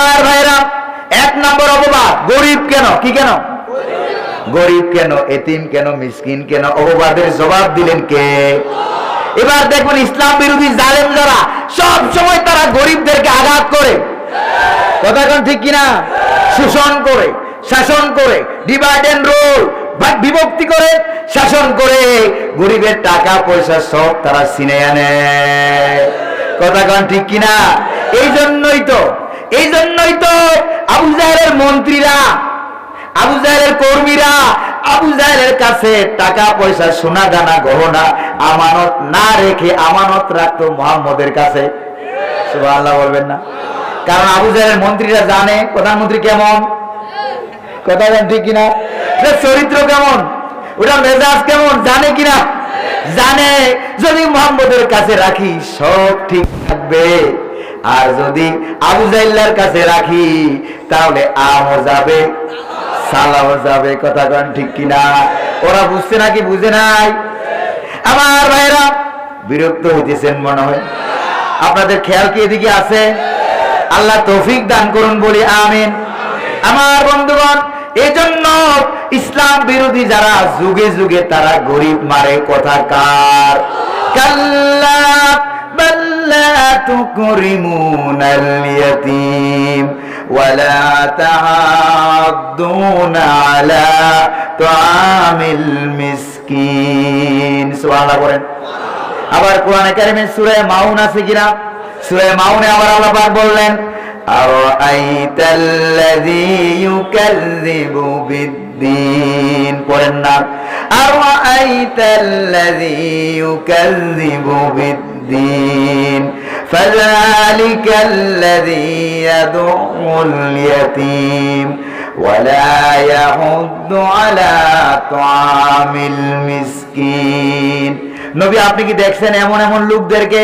আমার ভাইরা, এক নম্বর অপবাদ, গরিব কেন? কি কেন? গরিব কেন? এতিম কেন? মিসকিন কেন? অপবাদের জবাব দিলেন কে? এবার দেখুন, ইসলাম বিরোধী জালেম যারা, সব সময় তারা গরিবদেরকে আঘাত করে। কথা কোন ঠিক কিনা? শোষণ করে, শাসন করে ডিভাইড এন্ড রোল বিভক্তি করে, শাসন করে। গরিবের টাকা, পয়সা সব তারা সিনে আনে। কথা কোন ঠিক কিনা? এই জন্যই তো এই জন্যই তো আবু জাহেলের মন্ত্রীরা, আবু জাহেলের কর্মীরা, আবু জাহেলের কাছে টাকা পয়সা সোনা দানা গহনা আমানত না রেখে আমানত রাখতো মোহাম্মদের কাছে। সুবহানাল্লাহ বলবেন না। কারণ আবু জাহেলের মন্ত্রীরা জানে, প্রধানমন্ত্রী কেমন? কথা বলেন ঠিক কিনা? চরিত্র কেমন? ওটা মেজাজ কেমন? জানে কিনা? জানে। যদি মোহাম্মদের কাছে রাখি, সব ঠিক থাকবে। আর যদি আবু জাইল্লার কাছে রাখি, তাহলে আমও যাবে সালাও যাবে, কথা কন ঠিক কিনা? ওরা বুঝছে নাকি বুঝে নাই? আমার ভাইরা বিরক্ত হইতেছেন মনে হয়। আপনাদের খেয়াল কি এদিকে আছে? আল্লাহ তৌফিক দান করুন বলি, আমিন। আমার বন্ধুগণ, এজন্য ইসলাম বিরোধী যারা যুগে যুগে তারা গরিব মারে, কথা কার? কাল্লা বাল্লা তুকরিমুনাল ইয়াতীম ওয়ালা তাহাদ্দুনা আলা তুআমিল মিসকিন। সুবহানাল্লাহ বলেন আবার কোরআনে কারিমে সূরা মাউন আছে কিনা? সূরা মাউনে আবার আল্লাহ পাক বললেন আরাআইতাল্লাযী ইউকাযযিবু বিদ্দীন। পড়েন না আরাআইতাল্লাযী ইউকাযযিবু বিদ্দীন فذلك الذي يدعو اليتيم ولا يحض على طعام المسكين নবী আপনি কি দেখছেন এমন এমন লোকদেরকে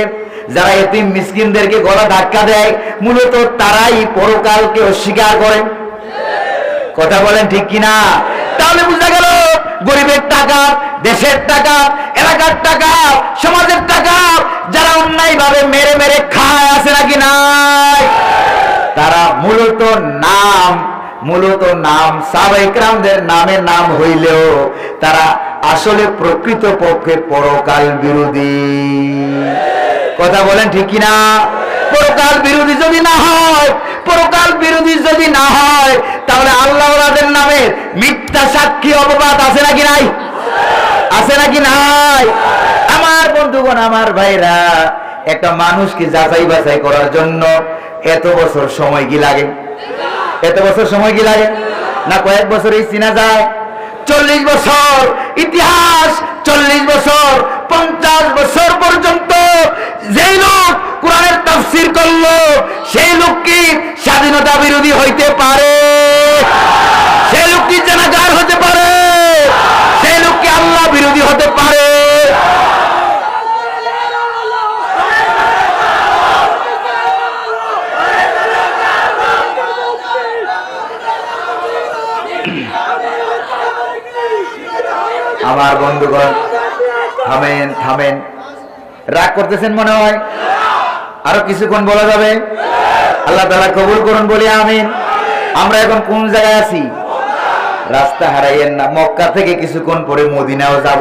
যারা এতিম মিসকিনদেরকে গলা ধাক্কা দেয় মূলত তারাই পরকালকে অস্বীকার করে কথা বলেন ঠিক কিনা তাহলে বুঝা গেল গরিবের টাকা দেশের টাকা এলাকার টাকা সমাজের অন্যায় মেরে মেরে খায় আছে নাকি নাই? তারা মূলত নাম মূলত নাম, সাবেকরামদের নামে নাম হইলেও তারা আসলে প্রকৃত পক্ষে পরকাল বিরোধী। কথা বলেন ঠিক কিনা? পরকাল বিরোধী যদি না হয়, পরকাল বিরোধী যদি না হয়, তাহলে আল্লাহ নামে মিথ্যা সাক্ষী অপবাদ আছে নাকি নাই? আছে নাকি নাই? আমার বন্ধুগণ, আমার ভাইরা একটা মানুষকে যাচাই বাছাই করার জন্য এত বছর সময় কি লাগে? এত বছর সময় কি লাগে? না কয়েক বছরই চিনা যায়, চল্লিশ বছর ইতিহাস, চল্লিশ বছর, পঞ্চাশ বছর পর্যন্ত যেই লোক কোরআনের তাফসির করল, সেই লোক কি স্বাধীনতা বিরোধী হইতে পারে? সেই লোক কি জানাগার হতে পারে? সেই লোক কি আল্লাহ বিরোধী হতে পারে? আমার বন্ধুগণ, থামেন থামেন। রাগ করতেছেন মনে হয়? আরও কিছুক্ষণ বলা যাবে? আল্লাহ তালা কবুল করুন বলি আমিন। আমরা এখন কোন জায়গায় আছি? রাস্তা হারাইয়েন না। মক্কা থেকে কিছুক্ষণ পরে মদিনাও যাব।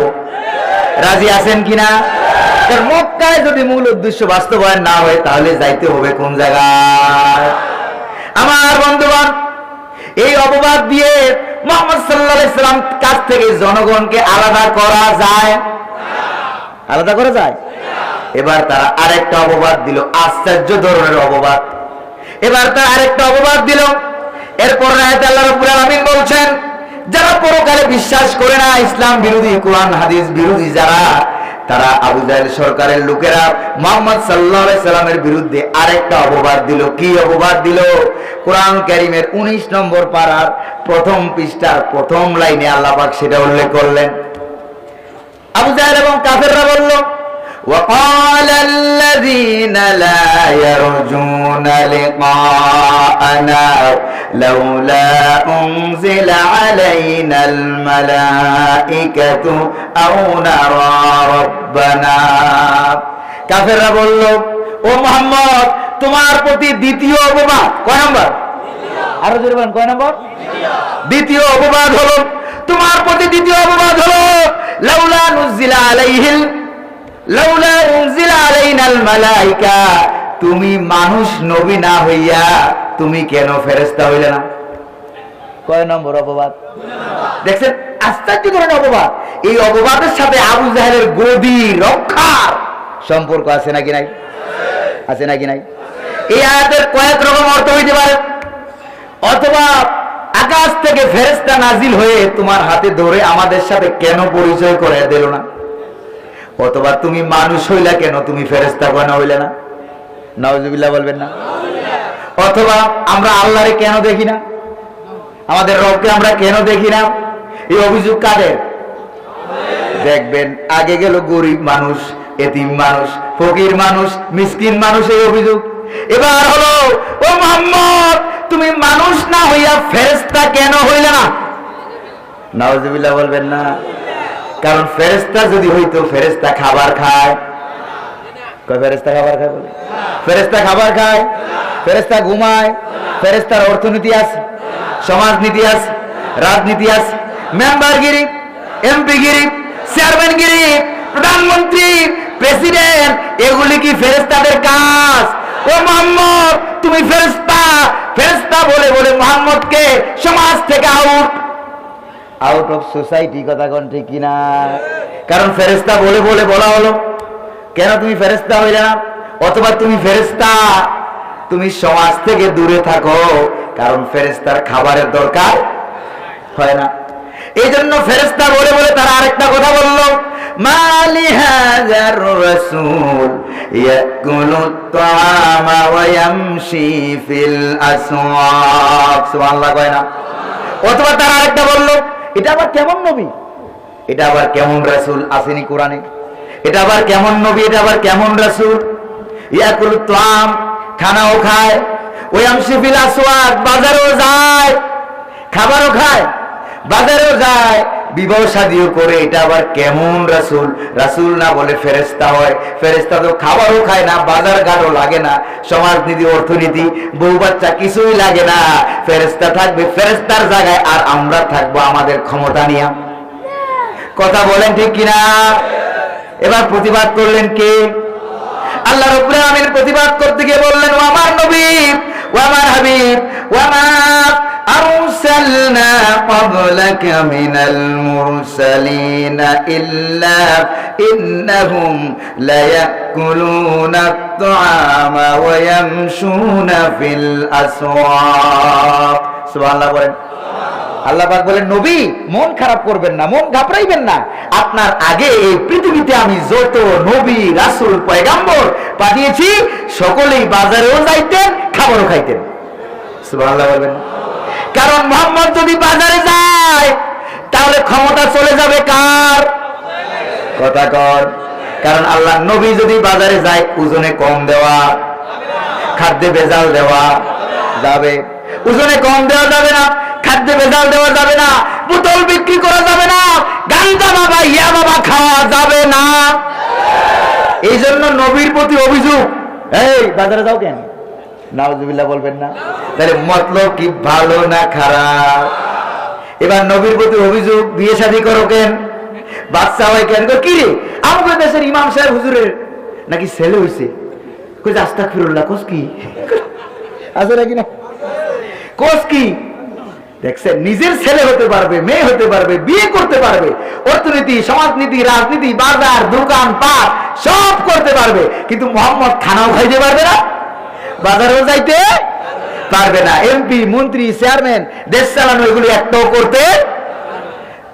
রাজি আছেন কিনা? মক্কায় যদি মূল উদ্দেশ্য বাস্তবায়ন না হয়, তাহলে যাইতে হবে কোন জায়গায়? আমার বন্ধুগণ, এই অপবাদ দিয়ে মোহাম্মদ ইসলাম থেকে জনগণকে আলাদা করা যায়? আলাদা করা যায়? এবার তারা আরেকটা অপবাদ দিল, আশ্চর্য ধরনের অপবাদ। এবার তারা আরেকটা অপবাদ দিল। এরপর বলছেন, যারা পরকালে বিশ্বাস করে না, ইসলাম বিরোধী, কোরআন, হাদিস বিরোধী যারা তারা আবু জাহেল সরকারের লোকেরা মোহাম্মদ সাল্লাহ সাল্লামের বিরুদ্ধে আরেকটা অপবাদ দিল। কি অপবাদ দিল? কোরআন ক্যারিমের উনিশ নম্বর পাড়ার প্রথম পৃষ্ঠার প্রথম লাইনে আল্লাপাক সেটা উল্লেখ করলেন। আবু জাহেল এবং কাফেররা বলল وقال الذين لا يرجون لقاءنا لولا أنزل علينا الملائكة أو نرى ربنا কাফেররা বলল ও মোহাম্মদ তোমার প্রতি দ্বিতীয় অপবাদ কয় নম্বর আরো জোরে বলেন কয় নম্বর দ্বিতীয় অপবাদ হলো তোমার প্রতি দ্বিতীয় অপবাদ হলো লাউলা নুজিলা আলাইহিল তুমি মানুষ নবী না হইয়া তুমি কেন ফেরেস্তা হইলে না? কয় নম্বর অপবাদ? দেখছেন? আশ্চর্য ধরনের অপবাদ। এই অপবাদের সাথে আবু জাহেলের গদি রক্ষার সম্পর্ক আছে নাকি নাই? আছে নাকি নাই? এই আয়াতের কয়েক রকম অর্থ হইতে পারে। অথবা আকাশ থেকে ফেরেস্তা নাজিল হয়ে তোমার হাতে ধরে আমাদের সাথে কেন পরিচয় করে দিল না? অথবা তুমি মানুষ হইলা কেন? তুমি ফেরেস্তা কেন হইলে না? নওয়াজুবিল্লাহ বলবেন না? অথবা আমরা আল্লাহরে কেন দেখি না? আমাদের রবকে আমরা কেন দেখি না? এই অভিযোগ কাদের? দেখবেন, আগে গেল গরিব মানুষ, এতিম মানুষ, ফকির মানুষ, মিসকিন মানুষ এই অভিযোগ। এবার হলো, ও মোহাম্মদ, তুমি মানুষ না হইয়া ফেরেস্তা কেন হইলে না? নওয়াজুবিল্লাহ বলবেন না। কারণ ফেরেস্তা যদি হইতো ফেরেস্তা খাবার খায়। ফেরেস্তা খাবার খায় বলে? ফেরেস্তা খাবার খায়। ফেরেস্তা ঘুমায়। ফেরেস্তার অর্থনীতি আছে, সমাজনীতি আছে, রাজনীতি আছে। মেম্বারগিরি, এমপিগিরি, চেয়ারম্যানগিরি, প্রধানমন্ত্রী, প্রেসিডেন্ট, এগুলি কি ফেরেস্তাদের কাজ? ও মোহাম্মদ, তুমি ফেরেস্তা ফেরেস্তা বলে বলে মোহাম্মদকে সমাজ থেকে আউট আউট অফ সোসাইটি কথা কোন ঠিক কিনা? কারণ ফেরেস্তা বলে বলে বলা হলো। কেন তুমি ফেরেস্তা হইলে না? অথবা তুমি ফেরেস্তা তুমি সমাজ থেকে দূরে থাকো, কারণ ফেরেস্তার খাবারের দরকার হয় না। এই জন্য ফেরেস্তা বলে বলে তারা আরেকটা কথা বলল। মালি হাজার রাসূল ইয়াকুলু তাআমা ওয়া ফিল আসওয়াক সুবহানাল্লাহ কয় না। অথবা তারা আরেকটা বলল এটা আবার কেমন নবী? এটা আবার কেমন রাসুল আসেনি কোরআনে? এটা আবার কেমন নবী? এটা আবার কেমন রাসুল? ইয়াকুল তাম খানাও খায় ওয়াম শিফিল আসওয়াক, বাজারও যায়, খাবারও খায়। বাজারেও যায়, বিবাহ শাদিও করে, এটা আবার কেমন রাসূল? রাসূল না বলে ফেরেস্তা হয়। ফেরেস্তা তো খাবারও খায় না, বাজার ঘাটও লাগে না, সমাজনীতি, অর্থনীতি, বউ বাচ্চা কিছুই লাগে না। ফেরেস্তা থাকবে ফেরেস্তার জায়গায়, আর আমরা থাকব আমাদের ক্ষমতা নিয়ে। কথা বলেন ঠিক কিনা? এবার প্রতিবাদ করলেন কে? আল্লাহ রব্বুল আলামিন প্রতিবাদ করতে গিয়ে বললেন, ও আমার নবী, ও আমার হাবিব ও আমার أرسلنا قبلك من المرسلين إلا إنهم ليأكلون الطعام ويمشون في الأسواق سبحان الله বলেন আল্লাহ পাক বলেন নবী মন খারাপ করবেন না মন ঘাবড়াইবেন না আপনার আগে এই পৃথিবীতে আমি যত নবী রাসূল পয়গাম্বর পাঠিয়েছি সকলেই বাজারেও যাইতেন খাবারও খাইতেন কারণ মোহাম্মদ যদি বাজারে যায়, তাহলে ক্ষমতা চলে যাবে কার? কথা কর। কারণ আল্লাহ নবী যদি বাজারে যায়, ওজনে কম দেওয়া, খাদ্যে ভেজাল দেওয়া যাবে। ওজনে কম দেওয়া যাবে না, খাদ্যে ভেজাল দেওয়া যাবে না, বোতল বিক্রি করা যাবে না গাঞ্জা বাবা, ইয়া বাবা খাওয়া যাবে না। এই জন্য নবীর প্রতি অভিযোগ, এই, বাজারে যাও কেন? নাউজুবিল্লাহ বলবেন না। তাহলে মতলব কি ভালো না খারাপ? এবার নবীর প্রতি অভিযোগ, বিয়ে শাদী করো কেন? বাচ্চা হয় কেন? কি রে? আমাদের দেশের ইমাম সাহেব হুজুরের নাকি ছেলে হইছে? কই আস্তাক ফিরুল্লাহ কোস কি? আছে নাকি না? কোস কি? দেখছেন, নিজের ছেলে হতে পারবে, মেয়ে হতে পারবে, বিয়ে করতে পারবে, অর্থনীতি, সমাজনীতি, রাজনীতি, বাজার, দোকান, পাট, সব করতে পারবে, কিন্তু মোহাম্মদ খানাও খাইতে পারবে না। বাজারেও যাইতে পারবে না। এমপি মন্ত্রী চেয়ারম্যান দেশ চালানো এগুলি একটাও করতে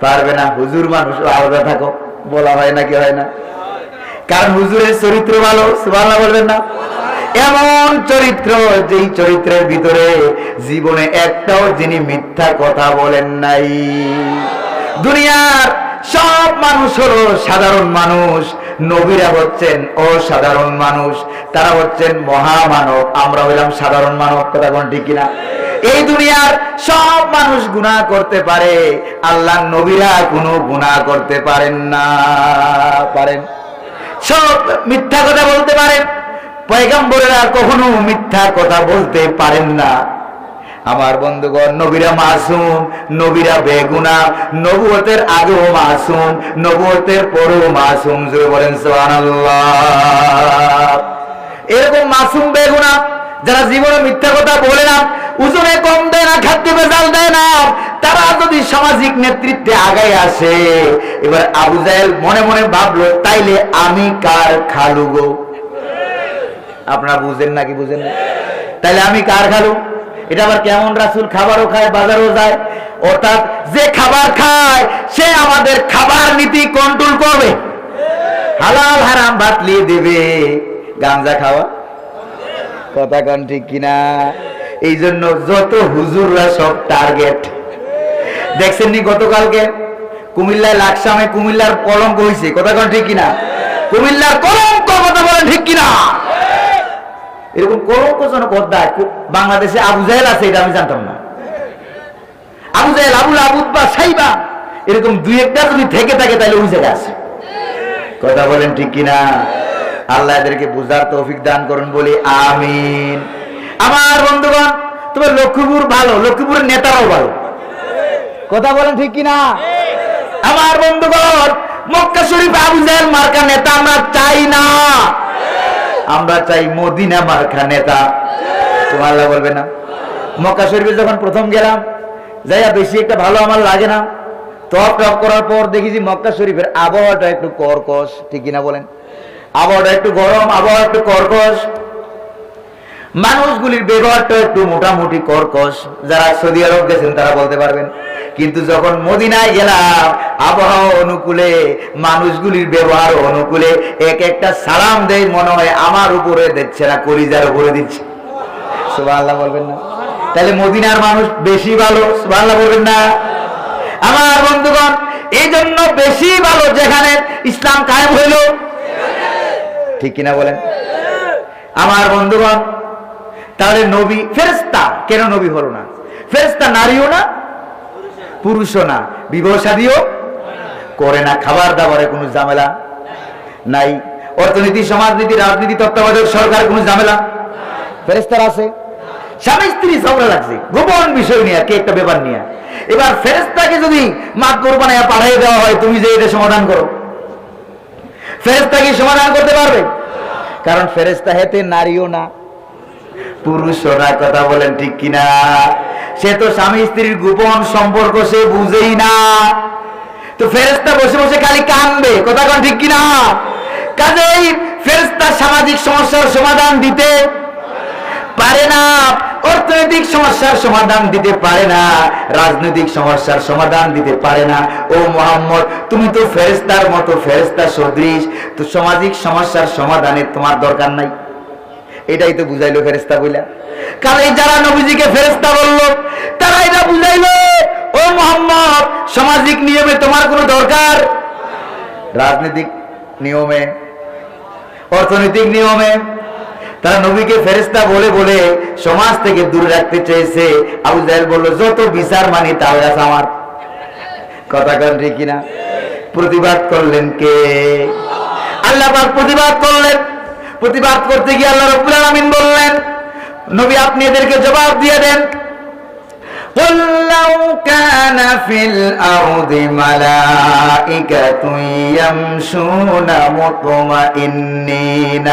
পারবে না। হুজুর মানুষ আলাদা থাকো, বলা হয় না কি হয় না। কারণ হুজুরের চরিত্র ভালো, সুবহানাল্লাহ বলবেন না? এমন চরিত্র যেই চরিত্রের ভিতরে জীবনে একটাও যিনি মিথ্যা কথা বলেন নাই। দুনিয়ার সব মানুষ হলো সাধারণ মানুষ। নবীরা হচ্ছেন অসাধারণ মানুষ। তারা হচ্ছেন মহামানব। আমরা হইলাম সাধারণ মানব, কথা কোন ঠিক কিনা? এই দুনিয়ার সব মানুষ গুনাহ করতে পারে। আল্লাহ নবীরা কোনো গুনাহ করতে পারেন না। পারেন। সব মিথ্যা কথা বলতে পারেন। পয়গাম্বরেরা কখনো মিথ্যা কথা বলতে পারেন না। আমার বন্ধুগণ, নবীরা মাসুম, নবীরা বেগুনা, নবুয়তের আগেও মাসুম, নবুয়তের পরেও মাসুম, জোরে বলেন সুবহানাল্লাহ। এরকম মাসুম বেগুনা যারা জীবনে মিথ্যা কথা বলে না ওজনে কম দেয় না খাদ্য বেজাল দেয় না, তারা যদি সামাজিক নেতৃত্বে আগায় আসে, এবার আবু জাহেল মনে মনে ভাবলো, তাইলে আমি কার খালু গো? আপনারা বুঝেন নাকি বুঝেন না? তাইলে আমি কার খালু? এটা আবার কেমন রাসুল? খাবারও খায়, বাজারও যায়। অর্থাৎ যে খাবার খায়, সে আমাদের খাবার নীতি কন্ট্রোল করবে। হালাল, হারাম বাতলিয়ে দেবে। গাঞ্জা খাওয়া? কথা কন ঠিক কিনা? এই জন্য যত হুজুররা সব টার্গেট দেখছেন নি গতকালকে? কুমিল্লায় লাকসামে কুমিল্লার কলঙ্ক হয়েছে কথা কন ঠিক কিনা? কুমিল্লার কলঙ্ক কথা বলেন ঠিক কিনা? এরকম কলঙ্কজনক অধ্যায় বাংলাদেশে আবু জাহেল আছে, এটা আমি জানতাম না। আবু জাহেল আবুল আবুদ বা সাইবা, এরকম দুই একটা যদি থেকে থাকে, তাহলে ওই জায়গায় আছে। কথা বলেন ঠিক কিনা? আল্লাহ এদেরকে বুঝার তৌফিক দান করুন বলি আমিন। আমার বন্ধুগণ, তোমার লক্ষ্মীপুর ভালো, লক্ষ্মীপুরের নেতারাও ভালো। কথা বলেন ঠিক কিনা? আমার বন্ধুগণ, মক্কা শরীফ আবু জাহেল মার্কা নেতা আমরা চাই না। আমরা চাই মদিনা মার্কা নেতা। তোমার আল্লাহ বলবে না। মক্কা শরীফে যখন প্রথম গেলাম, যাইয়া বেশি একটা ভালো আমার লাগে না। টপ টপ করার পর দেখি যে মক্কা শরীফের আবহাওয়াটা একটু কর্কশ, ঠিক কিনা বলেন? আবহাওয়াটা একটু গরম, আবহাওয়া একটু কর্কশ। মানুষগুলির ব্যবহারটা একটু মোটামুটি কর্কশ। যারা সৌদি আরব গেছেন, তারা বলতে পারবেন। কিন্তু যখন মদিনায় গেলাম, আবহাওয়া অনুকূলে, মানুষগুলির ব্যবহার অনুকূলে, এক একটা সালাম দেয়, মনে হয় আমার উপরে দিচ্ছে না, কলিজার উপরে দিচ্ছে। সুবহানাল্লাহ বলবেন না। তাহলে মদিনার মানুষ বেশি ভালো, সুবহানাল্লাহ বলবেন না। আমার বন্ধুগণ এই জন্য বেশি ভালো যেখানে ইসলাম কায়েম হইল। ঠিক কিনা বলেন? আমার বন্ধুগণ তাহলে নবী ফেরেস্তা কেন নবী হলো না? ফেরেস্তা নারীও না, পুরুষও না। বিবাহ করে না। খাবার দাবারে কোনো ঝামেলা নাই। অর্থনীতি, সমাজনীতি, রাজনীতি, তত্ত্বাবধায়ক সরকার, কোনো ঝামেলা ফেরেস্তার আছে। স্বামী, স্ত্রী ঝগড়া লাগছে। গোপন বিষয় নিয়ে কে একটা ব্যাপার নিয়ে। এবার ফেরেস্তাকে যদি মাত কোরবানায় পাঠিয়ে দেওয়া হয়, তুমি যে এটা সমাধান করো। ফেরেস্তা কি সমাধান করতে পারবে? কারণ ফেরেস্তা হেতে নারীও না। পুরুষও না কথা বলেন ঠিক কিনা? সে তো স্বামী স্ত্রীর গোপন সম্পর্ক সে বুঝেই না। তো ফেরেস্তা বসে বসে খালি কানবে কথা কন ঠিক কিনা? কাজেই ফেরেস্তা সামাজিক সমস্যার সমাধান দিতে পারে না, অর্থনৈতিক সমস্যার সমাধান দিতে পারে না, রাজনৈতিক সমস্যার সমাধান দিতে পারে না। ও মোহাম্মদ, তুমি তো ফেরেস্তার মতো ফেরেস্তা সদৃশ, তো সামাজিক সমস্যার সমাধানে তোমার দরকার নাই। এটাই তো বুঝাইলো ফেরেস্তা বইলা। কারণ এই যারা নবীজিকে ফেরেস্তা বলল, তারা এটা বুঝাইলো, ও মোহাম্মদ, সামাজিক নিয়মে তোমার কোনো দরকার? রাজনৈতিক নিয়মে, অর্থনৈতিক নিয়মে, তারা নবীকে ফেরেস্তা বলে বলে সমাজ থেকে দূরে রাখতে চেয়েছে। আবু জাহেল বলল, যত বিচার মানি তাও আছে আমার। কথা কন ঠিক কিনা? প্রতিবাদ করলেন কে? আল্লাহ প্রতিবাদ করলেন। প্রতিবাদ করতে গিয়ে আল্লাহ রব্বুল আলামিন বললেন নবী আপনি এদেরকে জবাব দিয়ে দেন قل لو كان في الأرض ملائكة يمشون مطمئنين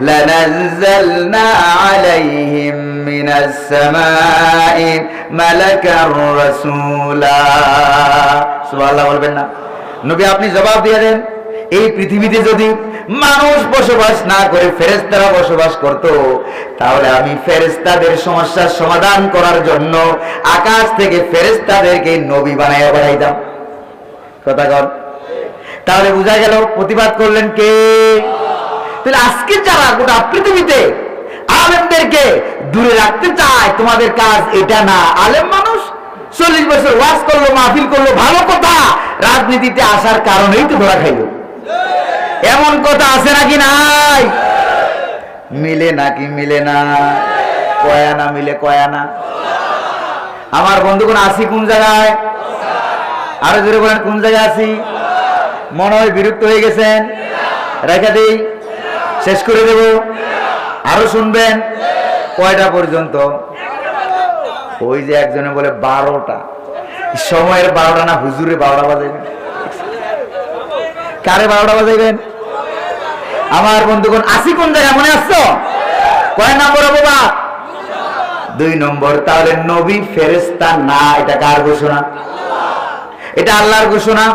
لنزلنا عليهم من السماء ملكا رسولا سبحان الله বলবেন না নবী আপনি জবাব দিয়ে দেন এই পৃথিবীতে যদি মানুষ বসবাস না করে ফেরেস্তারা বসবাস করত, তাহলে আমি ফেরেস্তাদের সমস্যার সমাধান করার জন্য আকাশ থেকে ফেরেস্তাদেরকে নবী বানাইয়া বাড়াইতাম কথা কর তাহলে বোঝা গেল প্রতিবাদ করলেন কে? তাহলে আজকে যারা গোটা পৃথিবীতে আলেমদেরকে দূরে রাখতে চায়, তোমাদের কাজ এটা না। আলেম মানুষ চল্লিশ বছর ওয়াজ করল, মাহফিল করল, ভালো কথা। রাজনীতিতে আসার কারণেই তো ধরা খাইলো। এমন কথা আছে নাকি নাই? মিলে নাকি মিলে না? কয়া না মিলে কয়া না? আমার বন্ধুগণ, আছি কোন জায়গায়? আরও জোরে বলেন, কোন জায়গায় আছি? মনে হয় বিরক্ত হয়ে গেছেন? রেখে দিই। শেষ করে দেব। আরও শুনবেন? কয়টা পর্যন্ত? ওই যে একজনে বলে, বারোটা। সময়ের বারোটা না হুজুরে বারোটা বাজাইবেন। কারে বারোটা বাজাইবেন? আমার বন্ধুগণ, আসি কোন জায়গায়, মনে আসছো? কয় নম্বর বাবা দুই নম্বর, তাহলে নবী ফেরেস্তা না, এটা কার ঘোষণা? এটা আল্লাহর ঘোষণা।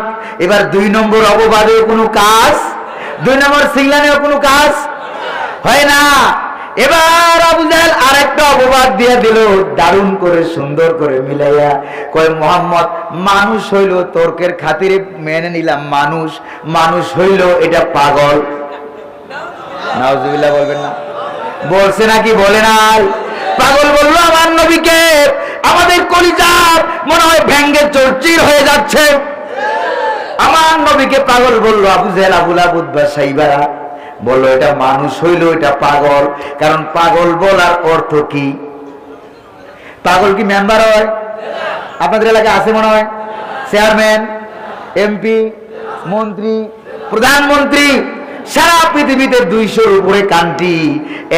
এবার দুই নম্বর অববাদেও কোনো কাজ? দুই নম্বর সিংলানেও কোনো কাজ? হয় না। এবার আবু জাহেল আরেকটা অপবাদ দিয়ে দিল, দারুণ করে, সুন্দর করে মিলাইয়া কয়, মোহাম্মদ, মানুষ হইল তর্কের খাতিরে মেনে নিলাম, মানুষ মানুষ হইল এটা পাগল। নাউজুবিল্লাহ বলবেন না। বলছে নাকি, বলে নাই। পাগল বলল, আমার নবীকে, আমাদের কলিজার মনে হয় ভেঙ্গে চর্চির হয়ে যাচ্ছে। আমার নবীকে পাগল বলল আবু জেল আবুল আবুদ বা সাইবারা। বলল, এটা মানুষ হইল, এটা পাগল। কারণ পাগল বলার অর্থ কি? পাগল কি মেম্বার হয়? আপনাদের এলাকায় আছে মনে হয়? চেয়ারম্যান এমপি মন্ত্রী, প্রধানমন্ত্রী, সারা পৃথিবীতে দুইশোর উপরে কান্ট্রি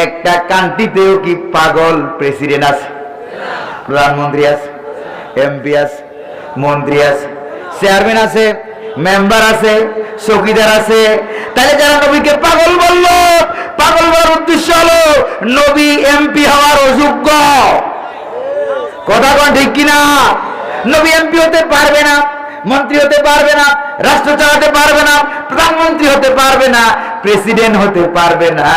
একটা কান্ট্রিতেও কি পাগল প্রেসিডেন্ট আছে? প্রধানমন্ত্রী আছে এমপি আছে, মন্ত্রী আছে চেয়ারম্যান আছে মেম্বার আছে। চৌকিদার আছে। তাহলে যারা নবীকে পাগল বলল, পাগল বলার উদ্দেশ্য হলো, নবী এমপি হওয়ার অযোগ্য। কথা কোন ঠিক কিনা? নবী এমপি হতে পারবে না, মন্ত্রী হতে পারবে না, রাষ্ট্র চালাতে পারবে না, প্রধানমন্ত্রী হতে পারবে না, প্রেসিডেন্ট হতে পারবে না,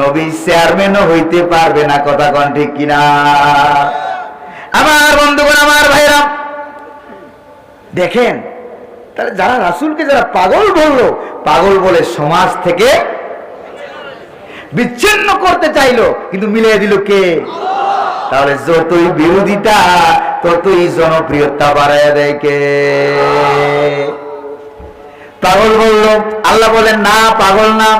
নবী চেয়ারম্যানও হইতে পারবে না, কথা কোন ঠিক কিনা? আমার বন্ধুগণ, আমার ভাইরা, দেখেন তাহলে যারা রাসুলকে যারা পাগল বলল, পাগল বলে সমাজ থেকে বিচ্ছিন্ন করতে চাইলো, কিন্তু মিলিয়ে দিল কে? তাহলে যতই বিরোধিতা, ততই জনপ্রিয়তা বাড়ায় দেয় কে? পাগল বলল, আল্লাহ বলেন, না, পাগল না।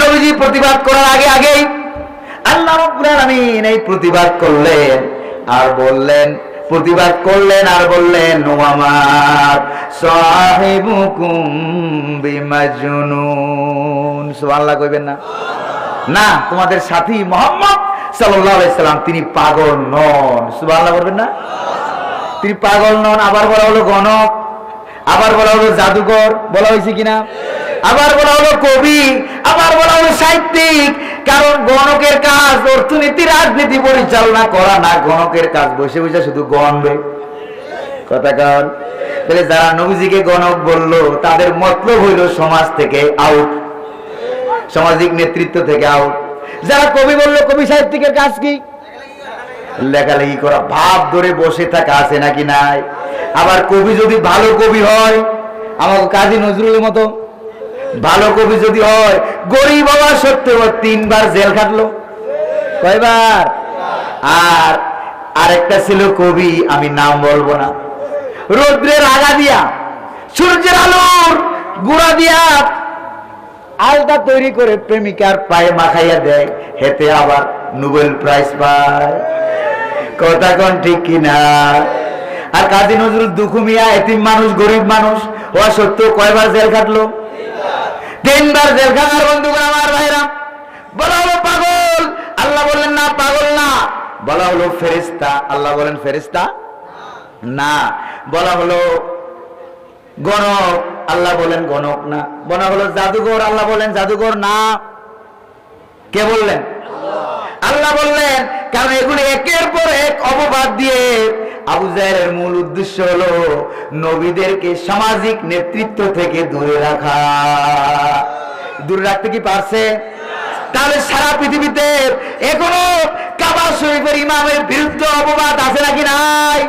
নবীজি প্রতিবাদ করার আগে আগেই, আল্লাহ আলামিন এই প্রতিবাদ করলেন আর বললেন প্রতিবাদ করলেন আর বললেন, ও আমার সাহিবুকুম বিমাজনুন। কইবেন না। না, তোমাদের সাথী মোহাম্মদ সাল্লাম, তিনি পাগল নন। সুবহানাল্লাহ বলবেন না? তিনি পাগল নন, আবার বলা হলো গণক, আবার বলা হলো জাদুকর, বলা হয়েছে কিনা? আবার বলা হলো কবি, আবার বলা হলো সাহিত্যিক কারণ গণকের কাজ, অর্থনীতি, রাজনীতি পরিচালনা করা না, গণকের কাজ। বসে বসে শুধু গণবে কথা কারণ তাহলে যারা নবীজিকে গণক বলল, তাদের মতলব হইল সমাজ থেকে আউট সামাজিক নেতৃত্ব থেকে আউট যারা কবি বলল, কবি সাহিত্যিকের কাজ কি? লেখালেখি করা। ভাব ধরে বসে থাকা আছে নাকি নাই? আবার কবি যদি ভালো কবি হয় আমার কাজী নজরুলের মতো ভালো কবি যদি হয়, গরিব হওয়া সত্ত্বেও তিনবার জেল খাটলো। কয়বার? আর আরেকটা ছিল কবি, আমি নাম বলব না। রৌদ্রের আগা দিয়া, সূর্যের আলোর গুড়া দিয়া আলতা তৈরি করে প্রেমিকার পায়ে মাখাইয়া দেয়। হেতে আবার নোবেল প্রাইজ পায়। কথা কোন ঠিক কিনা? আর কাজী নজরুল দুখুমিয়া এতিম মানুষ, গরিব মানুষ, হওয়া সত্ত্বেও কয়বার জেল কাটলো তিনবার জেল খাটার বন্ধুগণ আমার ভাইরা, বলা হলো পাগল। আল্লাহ বললেন, না, পাগল না। বলা হলো ফেরেস্তা আল্লাহ বলেন ফেরেস্তা না। বলা হলো, গণক। আল্লাহ বলেন, গণক না। বলা হলো, জাদুঘর? আল্লাহ বলেন, জাদুঘর না। কে বললেন? আল্লাহ বললেন, কারণ এগুলি একের পর এক অপবাদ দিয়ে আবু জাহেলের মূল উদ্দেশ্য হলো নবীদেরকে সামাজিক নেতৃত্ব থেকে দূরে রাখা। দূরে রাখতে কি পারছে? তাহলে সারা পৃথিবীতে এখনও কাবা শরীফের ইমামের বিরুদ্ধে অপবাদ আছে নাকি নাই?